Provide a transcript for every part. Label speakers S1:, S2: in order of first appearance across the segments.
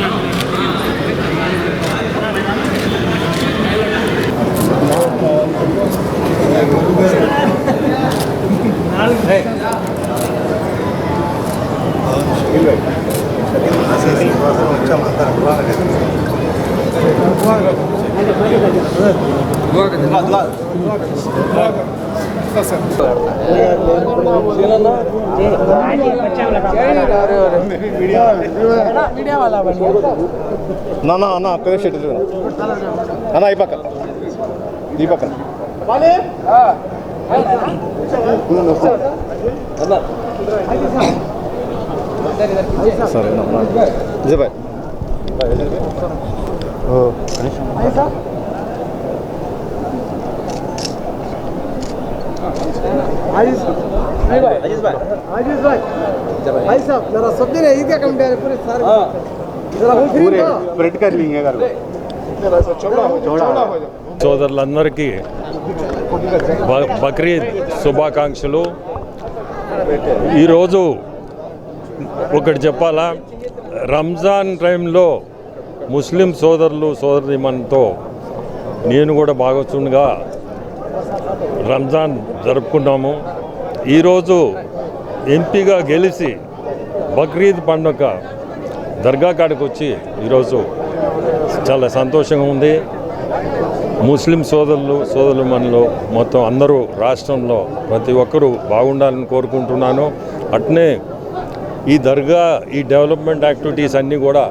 S1: నా నా అన్న అక్కడే షెట్ అన్న ఈ పక్క. ఈ సరే నిజమే ఓ
S2: आजीज भाई भाई साहब जरा सब्जी ने ईद का कम दे पूरे सारे जरा हम फ्री
S1: पूरे
S2: हो
S1: प्रिंट कर लेंगे घर में
S3: సోదరులందరికీ బ- బక్రీద్ శుభాకాంక్షలు ఈరోజు ఒకటి చెప్పాలా రంజాన్ టైంలో ముస్లిం సోదరులు సోదరిమన్తో నేను కూడా భాగస్వామిగా రంజాన్ జరుపుకున్నాము ఈరోజు ఎంపీగా గెలిచి బక్రీద్ పండుగ దర్గా కాడికి వచ్చి ఈరోజు చాలా సంతోషంగా ఉంది. ముస్లిం సోదరులు సోదరుమణులు మొత్తం అందరూ రాష్ట్రంలో ప్రతి ఒక్కరూ బాగుండాలని కోరుకుంటున్నాను. అట్నే ఈ దర్గా ఈ డెవలప్మెంట్ యాక్టివిటీస్ అన్నీ కూడా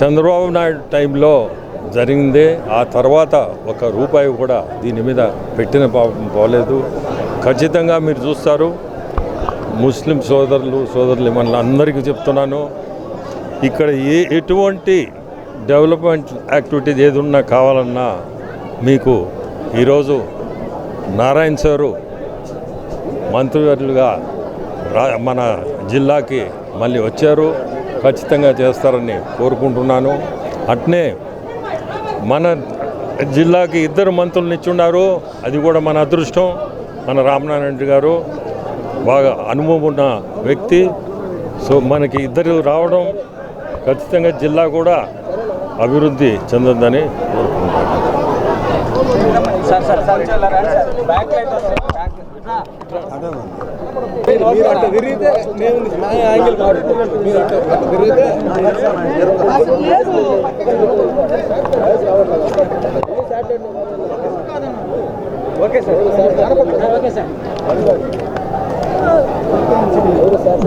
S3: చంద్రబాబు నాయుడు టైంలో జరిగిందే. ఆ తర్వాత ఒక రూపాయి కూడా దీని మీద పెట్టిన పోలేదు. ఖచ్చితంగా మీరు చూస్తారు. ముస్లిం సోదరులు సోదరులు మన అందరికీ చెప్తున్నాను. ఇక్కడ ఏ ఎటువంటి డెవలప్మెంట్ యాక్టివిటీస్ ఏది ఉన్నా కావాలన్నా మీకు ఈరోజు నారాయణ సారు మంత్రివర్యులుగా మన జిల్లాకి మళ్ళీ వచ్చారు. ఖచ్చితంగా చేస్తారని కోరుకుంటున్నాను. అట్నే మన జిల్లాకి ఇద్దరు మంత్రులను ఇచ్చున్నారు అది కూడా మన అదృష్టం. మన రామనారాయణ రెడ్డి గారు బాగా అనుభవం ఉన్న వ్యక్తి సో మనకి ఇద్దరు రావడం ఖచ్చితంగా జిల్లా కూడా అభివృద్ధి చెందుతుందని కోరుకుంటున్నాను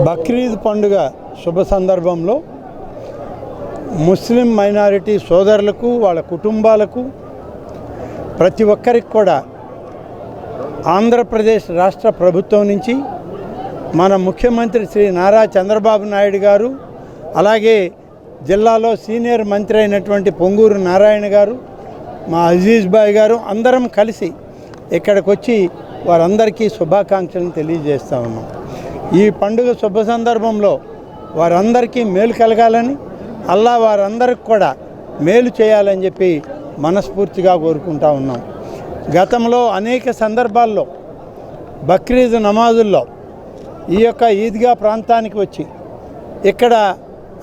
S4: బక్రీద్ పండుగ శుభ సందర్భంలో ముస్లిం మైనారిటీ సోదరులకు వాళ్ళ కుటుంబాలకు ప్రతి ఒక్కరికి కూడా ఆంధ్రప్రదేశ్ రాష్ట్ర ప్రభుత్వం నుంచి మన ముఖ్యమంత్రి శ్రీ నారా చంద్రబాబు నాయుడు గారు అలాగే జిల్లాలో సీనియర్ మంత్రి అయినటువంటి పొంగూరు నారాయణ గారు మా అజీజ్ బాయ్ గారు అందరం కలిసి ఇక్కడికి వచ్చి వారందరికీ శుభాకాంక్షలను తెలియజేస్తా ఉన్నాం. ఈ పండుగ శుభ సందర్భంలో వారందరికీ మేలు కలగాలని అల్లా వారందరికి కూడా మేలు చేయాలని చెప్పి మనస్ఫూర్తిగా కోరుకుంటా ఉన్నాం. గతంలో అనేక సందర్భాల్లో బక్రీద్ నమాజుల్లో ఈ యొక్క ఈద్గా ప్రాంతానికి వచ్చి ఇక్కడ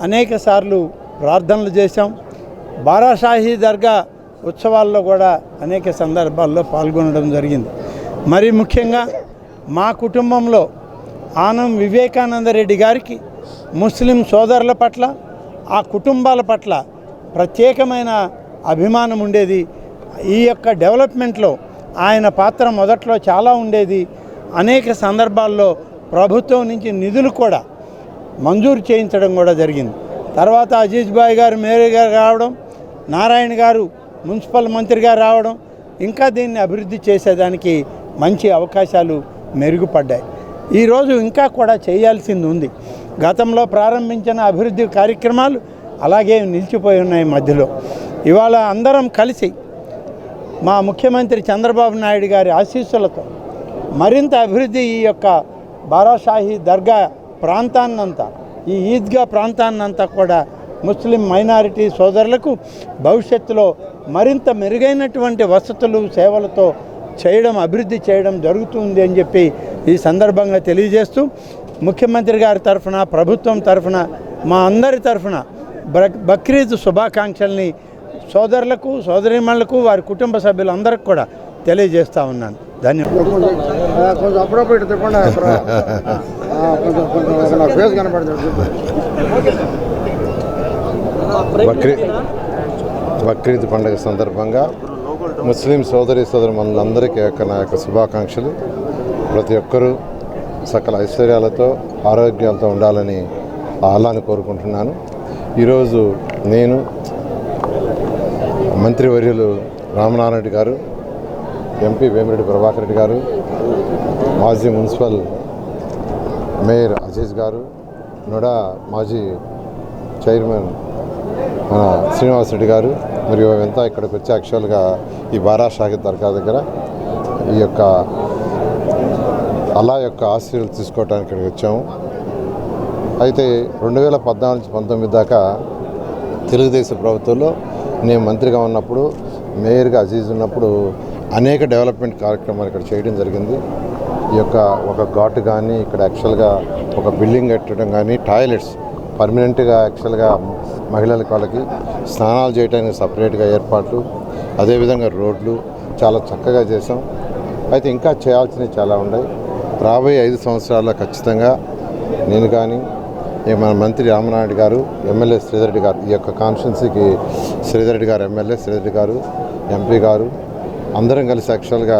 S4: అనేక సార్లు ప్రార్థనలు చేశాం. బారాషాహీ దర్గా ఉత్సవాల్లో కూడా అనేక సందర్భాల్లో పాల్గొనడం జరిగింది. మరి ముఖ్యంగా మా కుటుంబంలో ఆనం వివేకానంద రెడ్డి గారికి ముస్లిం సోదరుల పట్ల ఆ కుటుంబాల పట్ల ప్రత్యేకమైన అభిమానం ఉండేది. ఈ యొక్క డెవలప్మెంట్లో ఆయన పాత్ర మొదట్లో చాలా ఉండేది. అనేక సందర్భాల్లో ప్రభుత్వం నుంచి నిధులు కూడా మంజూరు చేయించడం కూడా జరిగింది. తర్వాత అజీజ్ బాయ్ గారు మేరీ గారు రావడం నారాయణ గారు మున్సిపల్ మంత్రిగా రావడం ఇంకా దీన్ని అభివృద్ధి చేసేదానికి మంచి అవకాశాలు మెరుగుపడ్డాయి. ఈరోజు ఇంకా కూడా చేయాల్సింది ఉంది. గతంలో ప్రారంభించిన అభివృద్ధి కార్యక్రమాలు అలాగే నిలిచిపోయి ఉన్నాయి మధ్యలో. ఇవాళ అందరం కలిసి మా ముఖ్యమంత్రి చంద్రబాబు నాయుడు గారి ఆశీస్సులతో మరింత అభివృద్ధి ఈ యొక్క బారాషాహి దర్గా ప్రాంతాన్నంతా ఈ ఈద్గా ప్రాంతాన్నంతా కూడా ముస్లిం మైనారిటీ సోదరులకు భవిష్యత్తులో మరింత మెరుగైనటువంటి వసతులు సేవలతో చేయడం అభివృద్ధి చేయడం జరుగుతుంది అని చెప్పి ఈ సందర్భంగా తెలియజేస్తూ ముఖ్యమంత్రి గారి తరఫున ప్రభుత్వం తరఫున మా అందరి తరఫున బక్రీద్ శుభాకాంక్షల్ని సోదరులకు సోదరిమణులకు వారి కుటుంబ సభ్యులందరికీ కూడా తెలియజేస్తా ఉన్నాను. ధన్యవాదాలు.
S2: వక్రీ
S5: బక్రీద్ బక్రీద్ పండుగ సందర్భంగా ముస్లిం సోదరి సోదరు మనందరికీ యొక్క నా యొక్క శుభాకాంక్షలు. ప్రతి ఒక్కరూ సకల ఐశ్వర్యాలతో ఆరోగ్యాలతో ఉండాలని ఆహ్లాన్ని కోరుకుంటున్నాను. ఈరోజు నేను మంత్రివర్యులు రామనారాయణ రెడ్డి గారు ఎంపీ వేమిరెడ్డి ప్రభాకర్ రెడ్డి గారు మాజీ మున్సిపల్ మేయర్ అజీజ్ గారు నోడా మాజీ చైర్మన్ శ్రీనివాసరెడ్డి గారు మరియు మేమంతా ఇక్కడికి వచ్చి యాక్చువల్గా ఈ బారా షాహిద్ దర్గా దగ్గర ఈ యొక్క అలా యొక్క ఆశీర్వాదాలు తీసుకోవడానికి ఇక్కడికి వచ్చాము. అయితే రెండు వేల పద్నాలుగు నుంచి పంతొమ్మిది దాకా తెలుగుదేశం ప్రభుత్వంలో నేను మంత్రిగా ఉన్నప్పుడు మేయర్గా అజీజ్ ఉన్నప్పుడు అనేక డెవలప్మెంట్ కార్యక్రమాలు ఇక్కడ చేయడం జరిగింది. ఈ యొక్క ఒక ఘాటు కానీ ఇక్కడ యాక్చువల్గా ఒక బిల్డింగ్ కట్టడం కానీ టాయిలెట్స్ పర్మనెంట్గా యాక్చువల్గా మహిళలకి వాళ్ళకి స్నానాలు చేయడానికి సపరేట్గా ఏర్పాట్లు అదేవిధంగా రోడ్లు చాలా చక్కగా చేసాం అయితే ఇంకా చేయాల్సినవి చాలా ఉన్నాయి. రాబోయే ఐదు సంవత్సరాల్లో ఖచ్చితంగా నేను కానీ మన మంత్రి రామనాయుడు గారు ఎమ్మెల్యే శ్రీధరెడ్డి గారు ఈ యొక్క కాన్స్టిట్యున్సీకి శ్రీధరెడ్డి గారు ఎమ్మెల్యే శ్రీధరెడ్డి గారు ఎంపీ గారు అందరం కలిసి యాక్చువల్గా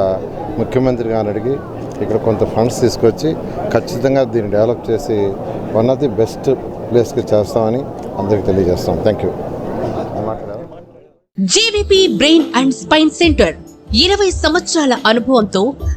S5: ముఖ్యమంత్రి గారిని అడిగి ఇక్కడ కొంత ఫండ్స్ తీసుకొచ్చి ఖచ్చితంగా దీన్ని డెవలప్ చేసి వన్ ఆఫ్ ది బెస్ట్ ప్లేస్కి చేస్తామని అందరికి తెలియజేస్తాం. Thank you. మాట్లాడారు
S6: బ్రెయిన్ అండ్ స్పైన్ సెంటర్ ఇరవై సంవత్సరాల అనుభవంతో